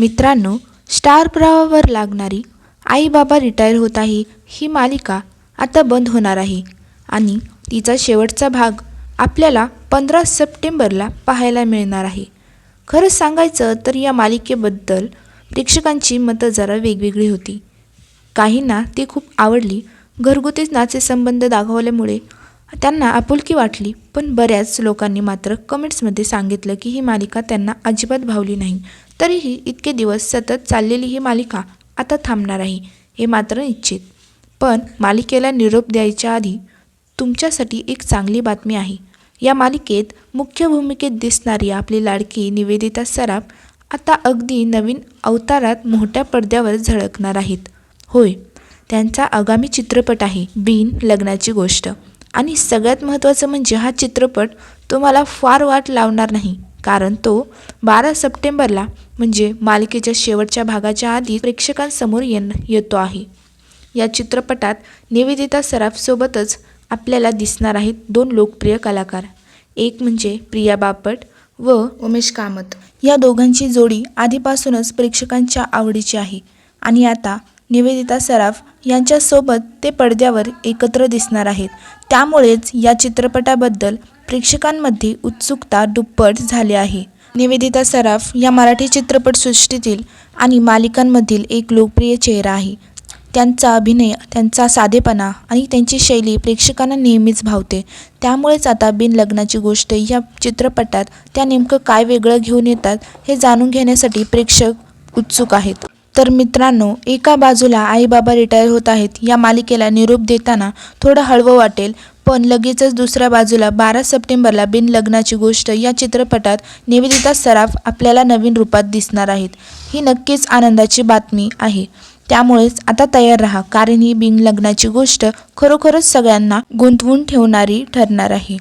मित्रांनो स्टार प्रवाहावर लागणारी आई बाबा रिटायर होत आहे ही मालिका आता बंद होणार आहे. आणि तिचा शेवटचा भाग आपल्याला पंधरा सप्टेंबरला पाहायला मिळणार आहे. खरंच सांगायचं तर या मालिकेबद्दल प्रेक्षकांची मतं जरा वेगवेगळी होती. काहींना ती खूप आवडली घरगुती नाचे संबंध दाखवल्यामुळे त्यांना आपुलकी वाटली पण बऱ्याच लोकांनी मात्र कमेंट्समध्ये सांगितलं की ही मालिका त्यांना अजिबात भावली नाही. तरीही इतके दिवस सतत चाललेली ही मालिका आता थांबणार आहे हे मात्र निश्चित. पण मालिकेला निरोप द्यायच्या आधी तुमच्यासाठी एक चांगली बातमी आहे. या मालिकेत मुख्य भूमिकेत दिसणारी आपली लाडकी निवेदिता सराफ आता अगदी नवीन अवतारात मोठ्या पडद्यावर झळकणार आहेत. होय त्यांचा आगामी चित्रपट आहे बिन लग्नाची गोष्ट. आणि सगळ्यात महत्त्वाचं म्हणजे हा चित्रपट तुम्हाला फार वाट लावणार नाही. कारण तो बारा सप्टेंबरला म्हणजे मालिकेच्या शेवटच्या भागाच्या आधी प्रेक्षकांसमोर येण येतो आहे. या चित्रपटात निवेदिता सराफसोबतच आपल्याला दिसणार आहेत दोन लोकप्रिय कलाकार. एक म्हणजे प्रिया बापट व उमेश कामत. या दोघांची जोडी आधीपासूनच प्रेक्षकांच्या आवडीची आहे आणि आता निवेदिता सराफ यांच्यासोबत ते पडद्यावर एकत्र दिसणार आहेत. त्यामुळेच या चित्रपटाबद्दल प्रेक्षकांमध्ये उत्सुकता दुप्पट झाली आहे. निवेदिता सराफ या मराठी चित्रपटसृष्टीतील आणि मालिकांमधील एक लोकप्रिय चेहरा आहे. त्यांचा अभिनय त्यांचा साधेपणा आणि त्यांची शैली प्रेक्षकांना नेहमीच भावते. त्यामुळेच आता बिन लग्नाची गोष्ट या चित्रपटात त्या नेमकं काय वेगळं घेऊन येतात हे जाणून घेण्यासाठी प्रेक्षक उत्सुक आहेत. तर मित्रांनो एका बाजूला आईबाबा रिटायर होत आहेत. या मालिकेला निरोप देताना थोडं हळवं वाटेल पण लगेचच दुसऱ्या बाजूला बारा सप्टेंबरला बिन लग्नाची गोष्ट या चित्रपटात निवेदिता सराफ आपल्याला नवीन रूपात दिसणार आहेत. ही नक्कीच आनंदाची बातमी आहे. त्यामुळेच आता तयार राहा कारण ही बिन लग्नाची गोष्ट खरोखरच सगळ्यांना गुंतवून ठेवणारी ठरणार आहे.